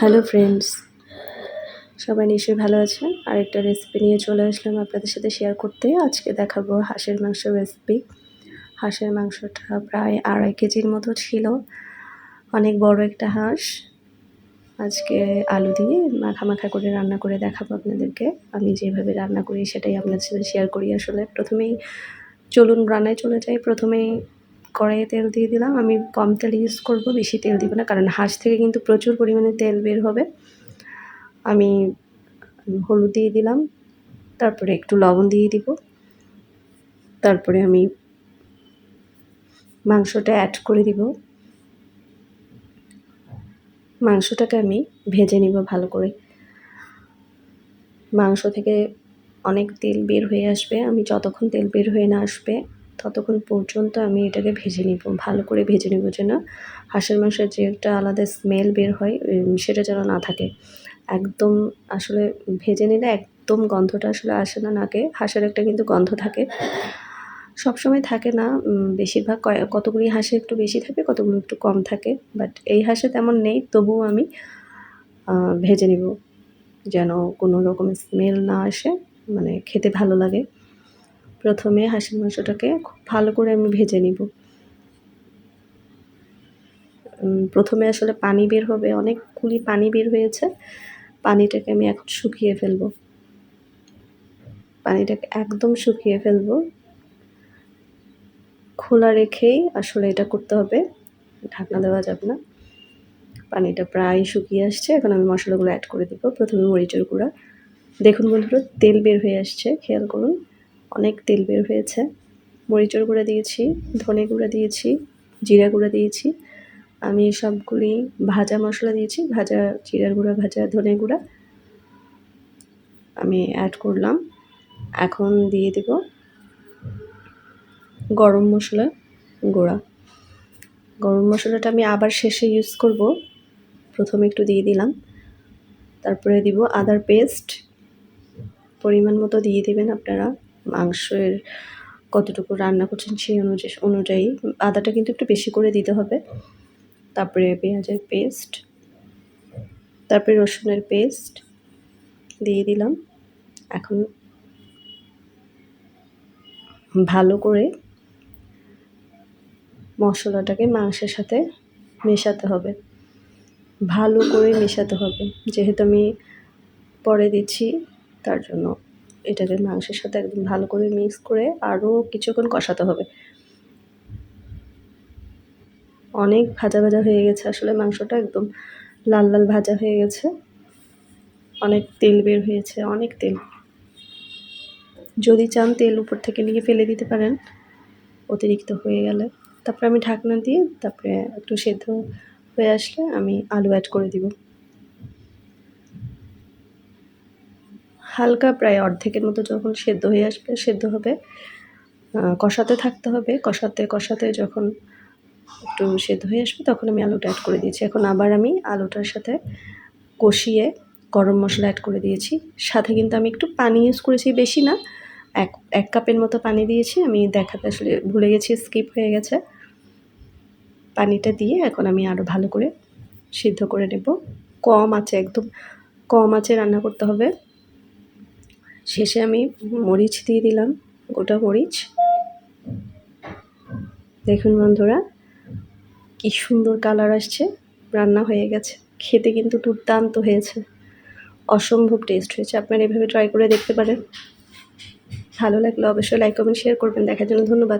Hello friends সবাই নিশ্চয়ই ভালো আছেন আরেকটা রেসিপি নিয়ে চলে আসলাম আপনাদের সাথে শেয়ার করতে। আজকে দেখাবো হাঁসের মাংস রেসিপি হাঁসের মাংসটা প্রায় আড়াই কেজির মতো ছিল। অনেক বড় একটা হাঁস। আজকে আলু দিয়ে মাখা মাখা করে রান্না করে দেখাবো আপনাদেরকে। আমি যেভাবে রান্না করি সেটাই আপনাদের সাথে শেয়ার করি। আসলে প্রথমেই চলুন রান্নায় চলে যাই। প্রথমেই কড়াইয়ে তেল দিয়ে দিলাম। আমি কম তেল ইউজ করব, বেশি তেল দিব না, কারণ হাঁস থেকে কিন্তু প্রচুর পরিমাণে তেল বের হবে। আমি হলুদ দিয়ে দিলাম, তারপরে একটু লবণ দিয়ে দিব। তারপরে আমি মাংসটা অ্যাড করে দিব। মাংসটাকে আমি ভেজে নিব ভালো করে। মাংস থেকে অনেক তেল বের হয়ে আসবে। আমি যতক্ষণ তেল বের হয়ে না আসবে ততক্ষণ পর্যন্ত আমি এটাকে ভেজে নিব। ভালো করে ভেজে নেব যেন হাঁসের মাংসের যে একটা আলাদা স্মেল বের হয় সেটা যেন না থাকে। একদম আসলে ভেজে নিলে একদম গন্ধটা আসলে আসে না নাকে। হাঁসের একটা কিন্তু গন্ধ থাকে। সবসময় থাকে না বেশিরভাগ কতগুলি হাঁসে একটু বেশি থাকে, কতগুলো একটু কম থাকে। বাট এই হাঁসে তেমন নেই, তবুও আমি ভেজে নিব। যেন কোনো রকম স্মেল না আসে মানে খেতে ভালো লাগে। প্রথমে হাঁসের মাংসটাকে খুব ভালো করে আমি ভেজে নিব। প্রথমে আসলে পানি বের হবে, অনেকগুলি পানি বের হয়েছে। পানিটাকে আমি এখন শুকিয়ে ফেলব। পানিটাকে একদম শুকিয়ে ফেলব। খোলা রেখেই আসলে এটা করতে হবে, ঢাকনা দেওয়া যাবে না। পানিটা প্রায় শুকিয়ে আসছে, এখন আমি মশলাগুলো অ্যাড করে দিব, প্রথমে মরিচের গুঁড়া। দেখুন বন্ধুরা, তেল বের হয়ে আসছে, খেয়াল করুন। অনেক তেল বের হয়েছে। মরিচের গুঁড়া দিয়েছি, ধনে গুঁড়া দিয়েছি, জিরা গুঁড়া দিয়েছি। আমি সবগুলি ভাজা মশলা দিয়েছি, ভাজা জিরার গুঁড়া, ভাজা ধনে গুঁড়া। আমি অ্যাড করলাম। এখন দিয়ে দেব গরম মশলা গুঁড়া। গরম মশলাটা আমি আবার শেষে ইউজ করব। প্রথমে একটু দিয়ে দিলাম। তারপরে দিব আদার পেস্ট পরিমাণ মতো দিয়ে দেবেন আপনারা। মাংসের কতটুকু রান্না করছেন সেই অনুযায়ী অনুযায়ী আদাটা কিন্তু একটু বেশি করে দিতে হবে। তারপরে পেঁয়াজের পেস্ট, তারপরে রসুনের পেস্ট দিয়ে দিলাম। এখন ভালো করে মশলাটাকে মাংসের সাথে মেশাতে হবে। ভালো করে মেশাতে হবে। যেহেতু আমি পরে দিচ্ছি, তার জন্য এটাকে মাংসের সাথে একদম ভালো করে মিক্স করে আরও কিছুক্ষণ কষাতে হবে। অনেক ভাজা ভাজা হয়ে গেছে আসলে মাংসটা একদম লাল লাল ভাজা হয়ে গেছে। অনেক তেল বের হয়েছে, অনেক তেল। যদি চান তেল উপর থেকে নিয়ে ফেলে দিতে পারেন, অতিরিক্ত হয়ে গেলে। তারপরে আমি ঢাকনা দিয়ে তারপরে একটু সেদ্ধ হয়ে আসলে আমি আলু অ্যাড করে দিব। হালকা প্রায় অর্ধেকের মতো যখন সেদ্ধ হয়ে আসবে, সেদ্ধ হবে। কষাতে থাকতে হবে। কষাতে কষাতে যখন একটু সেদ্ধ হয়ে আসবে, তখন আমি আলুটা অ্যাড করে দিয়েছি। এখন আবার আমি আলুটার সাথে কষিয়ে গরম মশলা অ্যাড করে দিয়েছি। সাথে কিন্তু আমি একটু পানি ইউজ করেছি, বেশি না। এক এক কাপের মতো পানি দিয়েছি। আমি দেখাতে আসলে ভুলে গেছি স্কিপ হয়ে গেছে। পানিটা দিয়ে এখন আমি আরও ভালো করে সিদ্ধ করে নেব। কম আছে, একদম কম আছে রান্না করতে হবে। শেষে আমি মরিচ দিয়ে দিলাম, গোটা মরিচ। দেখুন বন্ধুরা, কি সুন্দর কালার আসছে, রান্না হয়ে গেছে, খেতে কিন্তু দুর্দান্ত হয়েছে, অসম্ভব টেস্ট হয়েছে, আপনারা এভাবে ট্রাই করে দেখতে পারেন। ভালো লাগলে অবশ্যই লাইক কমেন্ট শেয়ার করবেন, দেখার জন্য ধন্যবাদ।